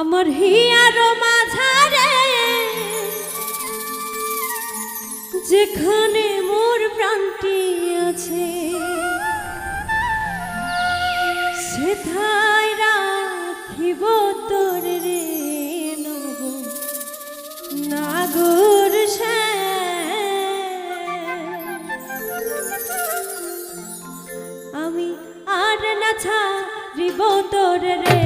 আমার হিয়ার মাঝারে, যেখানে মোর প্রাণটি আছে, সেথায় রাখিব তোর রে নব নাগর আমি আর না ছাড়িব তোর রে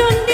চণ্ডী